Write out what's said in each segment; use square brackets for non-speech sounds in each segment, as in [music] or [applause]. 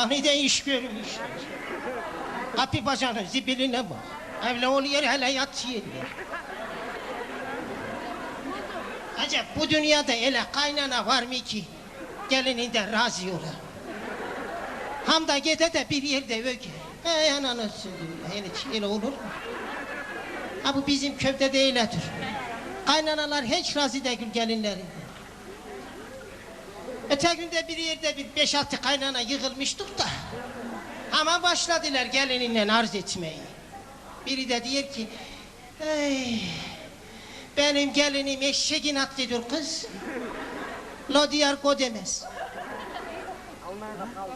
Yani de iş görmüş. Kapı bacanın zibiline bak. Evle oluyor hele yat yerine. Acaba bu dünyada ele kaynana var mı ki gelininden razı ola? Ham da gede de bir yerde öge. Ey ananı söyleyeyim. Hiç öyle olur mu? Ha bu bizim köyde de öyledir. Kaynanalar hiç razı değil gelinlerinden. Öte günde bir yerde bir beş altı kaynana yığılmıştık da. Ama başladılar gelininle arz etmeyi. Biri de diyor ki, Ey, benim gelinim eşeğin atlıyor kız. Lo diyor go demez.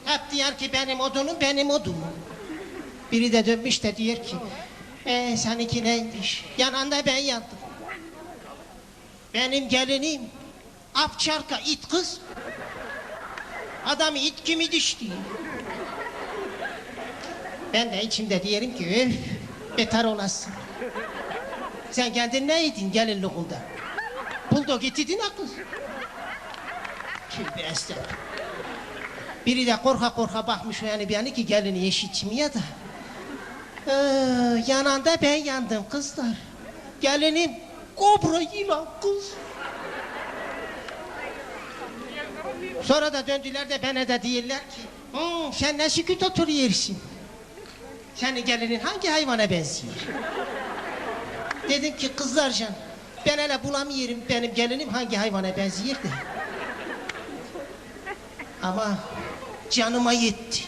Hep diyor ki benim odunum benim odunum. Biri de dönmüş de diyor ki, ee, seninki neymiş? Yanında ben yandım. Benim gelinim apçarka it kız. Adam it kimi düştü. Ben de içimde diyelim ki öf beter olasın. Sen kendin ne yedin gelinliğinde? Bulldog itidin kız. Tövbe estağfurullah. Biri de korka korka bakmış o yani bir yani ki gelini eşitmiyor da. Ee, yananda ben yandım kızlar. Gelinim kobra yılan kız. Sonra da döndüler de bana da diyorlar ki "Hmm, sen ne sükut oturuyorsun? Senin gelinin hangi hayvana benziyor? Dedim ki kızlarcan ben hele bulamıyorum benim gelinim hangi hayvana benziyor de. Ama canıma yetti.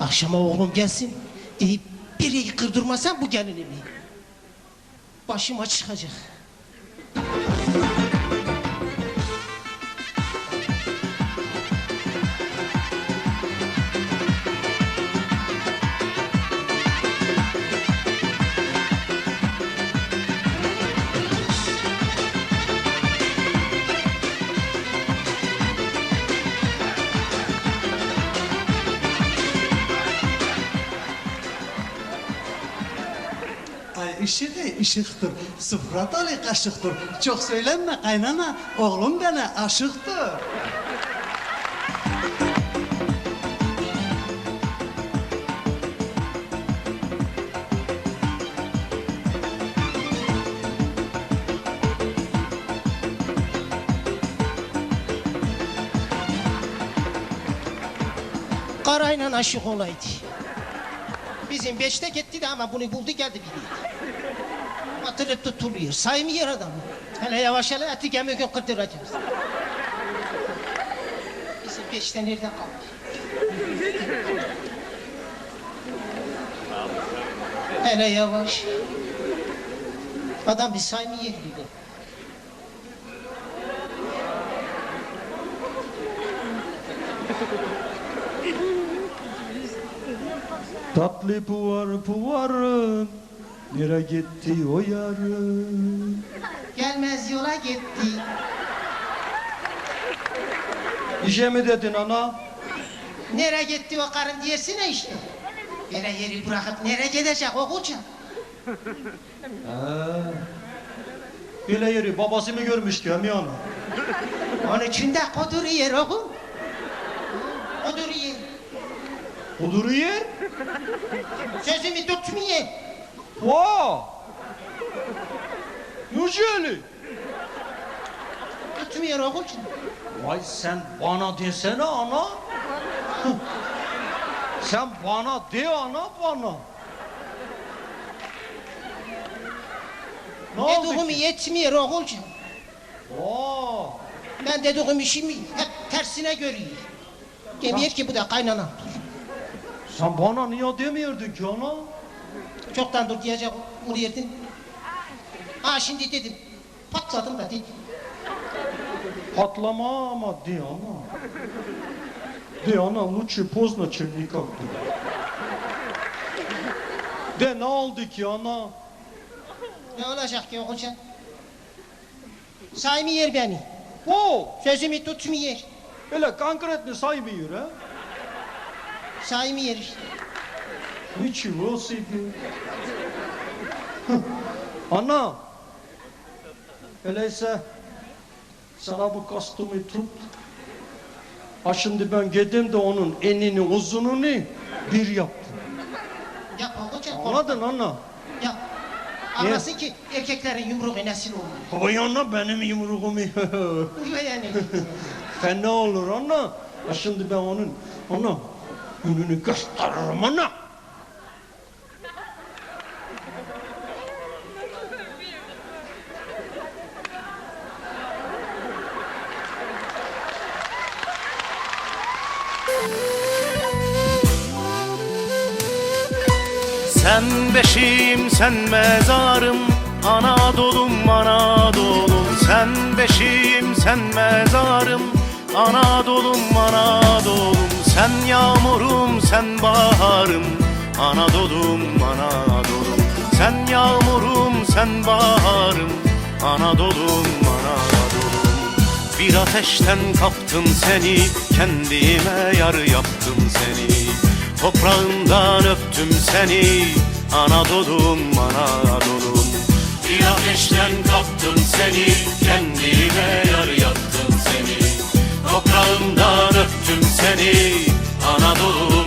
Akşama oğlum gelsin deyip biri kırdırmasam bu gelinimi. Başıma çıkacak. Ay işi de ışıktır. Sıfrat Ali kaşıktır. Çok söylenme kaynana. Oğlum bana aşıktır. Karayla aşık olaydı. Bizim beşte gitti de ama bunu buldu geldi biri. Atılıp tutuluyor. Saymıyor adamı. Hele yavaş hele eti gemi gün kırdıracağız. Bizim beşte nerede kaldı? Hele yavaş. Adam bir saymıyor bile. Tatlı puvar puvarım Nere gitti o yarım Gelmez yola gitti. İşe mi dedin ana? Nereye gitti o karın diyesine işte. Yere yeri bırakıp nereye gidecek o koca? Bile yeri babası mı görmüş ki emi ana? Onun için de koduruyor oğlum. Koduruyor. Olur yer. Sözümü tutmuyor. Vaa! Yüceli. Tutmuyor oğlum. Vay sen bana desene ana. sen bana de ana bana. Ne oldu Dediğim yetmiyor oğlum. Vaa! Ben dediğim işimi hep tersine görüyor. Demiyor ki bu da kaynanam. Sen bana niye demiyordun ki ana? Çoktan dur diyecek vuruyordun. Ha şimdi dedim. Patladım da dedim. Patlama ama de ana. De ana лучше поздно, чем никогда. De ne oldu ki ana? Ne olacak ki oğlum? Saymıyor beni. Oo, Sözümü tutmuyor. öyle konkretni saymıyor ha? Saymıyor işte. Ничего себе. Ana. Öyleyse sana bu kostümü tut. Ha şimdi ben gideyim de onun enini uzununu bir yaptım. Yap hoca. Anladın ana? Yap. Anlasın ki erkeklerin yumruğu nesil olmuyor. Vay ana benim yumruğumu. Ve yani. [laughs] Fena olur ana. Ha şimdi ben onun ana gününü gösteririm ana. Sen beşiğim sen mezarım Anadolu'm Anadolu'm Sen beşiğim sen mezarım Anadolu'm Anadolu'm Sen yağmurum sen baharım Anadolu'm Anadolu'm. Sen yağmurum sen baharım Anadolu'm Anadolu'm. Bir ateşten kaptım seni Kendime yar yaptım seni. Toprağından öptüm seni Anadolu'm Anadolu'm. Bir ateşten kaptım seni Kendime yar yaptım seni Toprağından öptüm seni Anadolu'm